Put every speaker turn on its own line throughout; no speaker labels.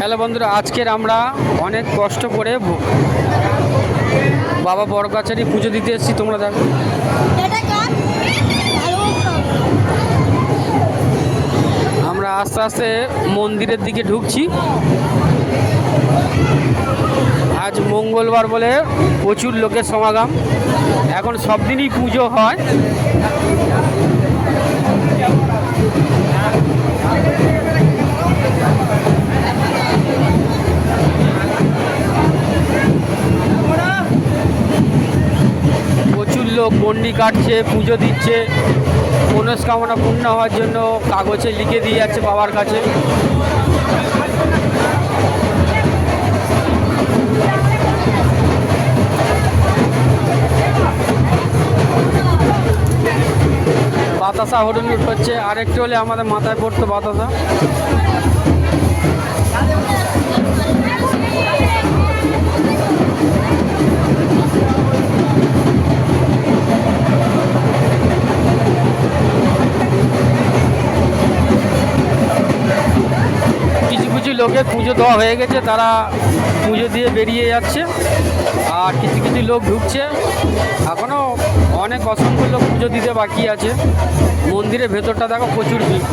Hello বন্ধুরা, আজকের আমরা অনেক কষ্ট করে বাবা বড় কাছারি পুজো দিতে এসেছি, তোমরা দেখো। আমরা আস্তে আস্তে মন্দিরের দিকে ঢুকছি। আজ মঙ্গলবার বলে প্রচুর লোকের সমাগম। এখন সব দিনই পুজো হয়। লোক গন্ডি কাটছে, পুজো দিচ্ছে। মনস্কামনা পূর্ণ হওয়ার জন্য কাগজে লিখে দিয়ে যাচ্ছে বাবার কাছে। বাতাসা হরুলুট হচ্ছে আরেকটু হলে আমাদের মাথায় পড়তো বাতাসা। কিছু পুজো দেওয়া হয়ে গেছে, তারা পুজো দিয়ে বেরিয়ে যাচ্ছে। আর কিছু কিছু লোক ঢুকছে। এখনও অনেক অসংখ্য লোক পুজো দিতে বাকি আছে। মন্দিরের ভেতরটা দেখো প্রচুর ভিড়।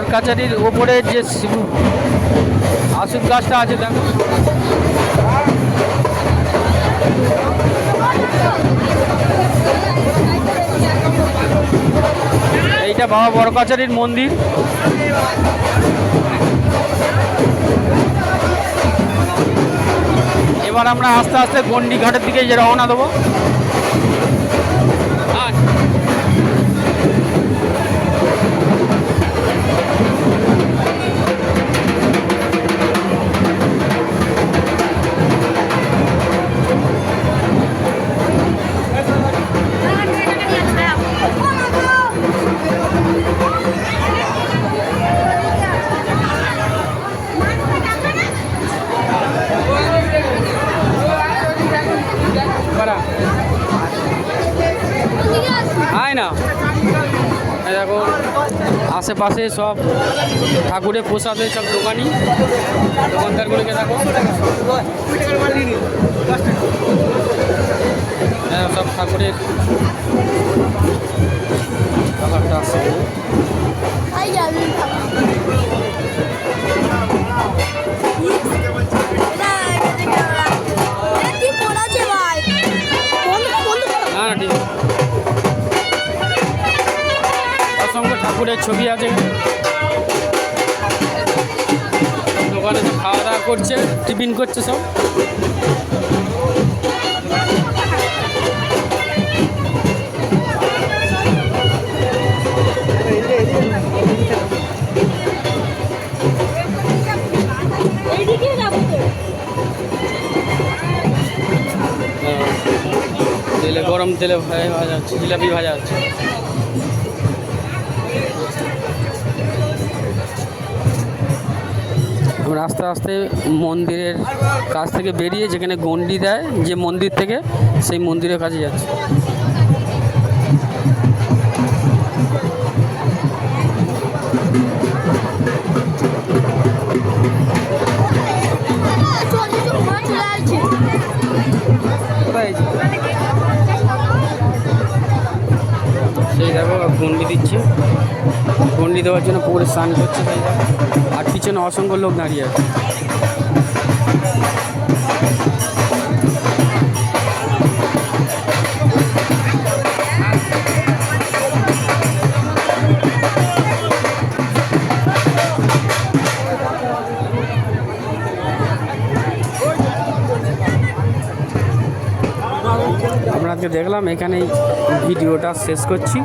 বাবা বর কাছারির ওপরে যে আসুদ গাছটা আছে, দেখো। এইটা বাবা বড় কাছারির মন্দির। এবার আমরা আস্তে আস্তে গন্ডি ঘাটের দিকে রওনা দেবো। না। দেখো, আশেপাশে সব ঠাকুরের প্রসাদের সব দোকানি দোকানদারগুলোকে দেখো। হ্যাঁ সব ঠাকুরের ব্যাপারটা আছে।
আই
ঠাকুরের ছবি আছে দোকানে তো খাওয়া দাওয়া করছে টিফিন করছে সব। আহ, তেলে গরম তেলে ভাজা হচ্ছে জিলাপি ভাজা হচ্ছে আস্তে আস্তে মন্দিরের কাছ থেকে বেরিয়ে যেখানে গন্ডি দেয়, যে মন্দির থেকে সেই মন্দিরের কাছে যাচ্ছে। সেই দেখো গন্ডি দিচ্ছে। গন্ডি দেওয়ার জন্য পুকুরে স্নান করছে আর পিছনে অসংখ্য লোক দাঁড়িয়ে আছে। আজকে দেখলাম এখানেই ভিডিওটা শেষ করছি।